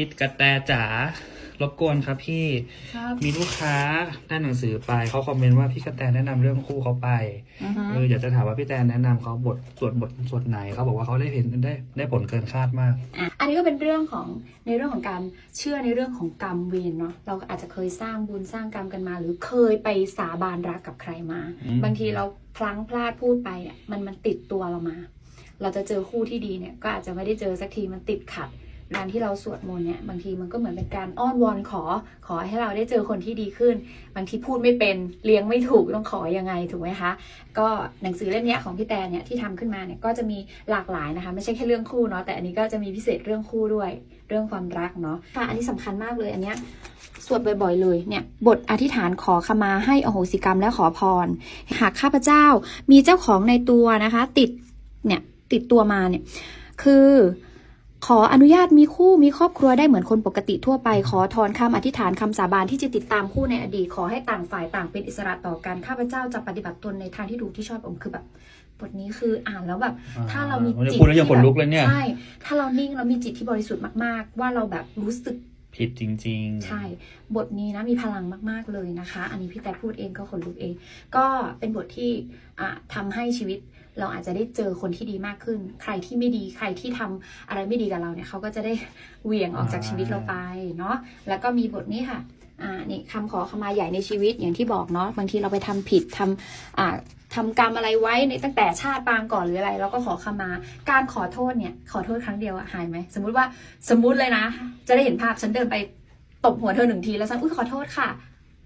พี่กระแตจ๋ารบกวนครับพี่ครับมีลูกค้าได้หนังสือไปเขาคอมเมนต์ว่าพี่กระแตแนะนำเรื่องคู่เขาไปอือฮึเอออยากจะถามว่าพี่แตนแนะนำเขาบทสวดบทสวดไหนเขาบอกว่าเขาได้เห็นได้ได้ผลเกินคาดมาก อะอันนี้ก็เป็นเรื่องของในเรื่องของการเชื่อในเรื่องของกรรมเวรเนาะเราอาจจะเคยสร้างบุญสร้างกรรมกันมา หรือเคยไปสาบานรักกับใครมา อืม บางทีเราพลั้งพลาดพูดไปเนี่ยมันมันติดตัวเรามา เราจะเจอคู่ที่ดีเนี่ยก็อาจจะไม่ได้เจอสักทีมันติดขัด การที่เราสวดมนต์เนี่ยบางทีมันก็เหมือนเป็นการอ้อนวอนขอ ขอให้เราได้เจอคนที่ดีขึ้น บางทีพูดไม่เป็นเลี้ยงไม่ถูกต้องขออยังไงถูกไหมคะก็หนังสือเล่มนี้ของพี่แตนเนี่ยที่ทำขึ้นมาเนี่ยก็จะมีหลากหลายนะคะ ไม่ใช่แค่เรื่องคู่เนาะแต่อันนี้ก็จะมีพิเศษเรื่องคู่ด้วย เรื่องความรักเนาะค่ะอันนี้สำคัญมากเลยอันเนี้ยสวดบ่อยๆเลยเนี่ยบทอธิษฐานขอขมาให้อโหสิกรรมและขอพร หากข้าพเจ้ามีเจ้าของในตัวนะคะ ติดเนี่ยติดตัวมาเนี่ยคือ ขออนุญาตมีคู่มีครอบครัวได้เหมือนคนปกติทั่วไป ขอถอนคำอธิษฐานคำสาบานที่จะติดตามคู่ในอดีต ขอให้ต่างฝ่ายต่างเป็นอิสระต่อกันข้าพเจ้าจะปฏิบัติตนในทางที่ถูกที่ชอบผมคือแบบบทนี้คืออ่านแล้วแบบ ถ้าเรามีอ่จิตพูดแล้วยังขนลุกเลยเนี่ยใช่ถ้าเรานิ่งเรามีจิตที่บริสุทธิ์มากๆ ว่าเราแบบรู้สึกผิดจริง ๆ ใช่ บทนี้นะมีพลังมาก ๆ เลยนะคะ อันนี้พี่แต่พูดเองก็ขนลุกเอง ก็เป็นบทที่อะทำให้ชีวิต เราอาจจะได้เจอคนที่ดีมากขึ้น ใครที่ไม่ดีใครที่ทำอะไรไม่ดีกับเราเนี่ยเขาก็จะได้เหวี่ยงออกจากชีวิตเราไปเนาะแล้วก็มีบทนี้ค่ะอ่านี่คำขอขมาใหญ่ในชีวิตอย่างที่บอกเนาะบางทีเราไปทำผิดทำอ่าทำกรรมอะไรไว้ในตั้งแต่ชาติปางก่อนหรืออะไรเราก็ขอขมา การขอโทษเนี่ยขอโทษครั้งเดียวอะหายไหมสมมุติว่าสมมุติเลยนะ จะได้เห็นภาพฉันเดินไปตบหัวเธอหนึ่งทีแล้วฉันอุ้ยขอโทษค่ะ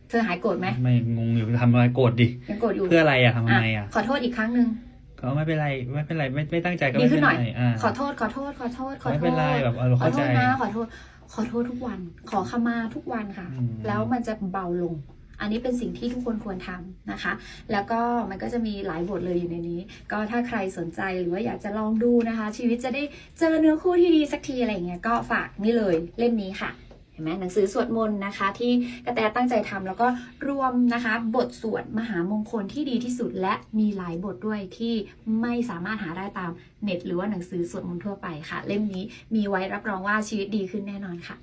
เธอหายโกรธไหมไม่งงอยู่ทำอะไรโกรธดิยังโกรธอยู่เพื่ออะไรอะทำไมอะขอโทษอีกครั้งหนึ่ง ก็ไม่เป็นไรไม่เป็นไรไม่ไม่ตั้งใจก็ดีไม่ขึ้เป็นนหน่ไรอย อ่าขอโทษ ขอโทษ ขอโทษ ขอไม่โทเป็นษไรแบบเราขอเข้าโทใจ ษนะขอโทษ ขอโทษทุกวัน ขอขมาทุกวันค่ะ อืม แล้วมันจะเบาลง อันนี้เป็นสิ่งที่ทุกคนควรทำนะคะ แล้วก็มันก็จะมีหลายบทเลยอยู่ในนี้ ก็ถ้าใครสนใจหรือว่าอยากจะลองดูนะคะ ชีวิตจะได้เจอเนื้อคู่ที่ดีสักทีอะไรอย่างเงี้ยก็ฝากนี่เลยเล่มนี้ค่ะ เห็นไหมหนังสือสวดมนต์นะคะ ที่กระแตตั้งใจทำแล้วก็รวมนะคะ บทสวดมหามงคลที่ดีที่สุด และมีหลายบทด้วยที่ไม่สามารถหาได้ตามเน็ต หรือว่าหนังสือสวดมนต์ทั่วไปค่ะ เล่มนี้มีไว้รับรองว่าชีวิตดีขึ้นแน่นอนค่ะ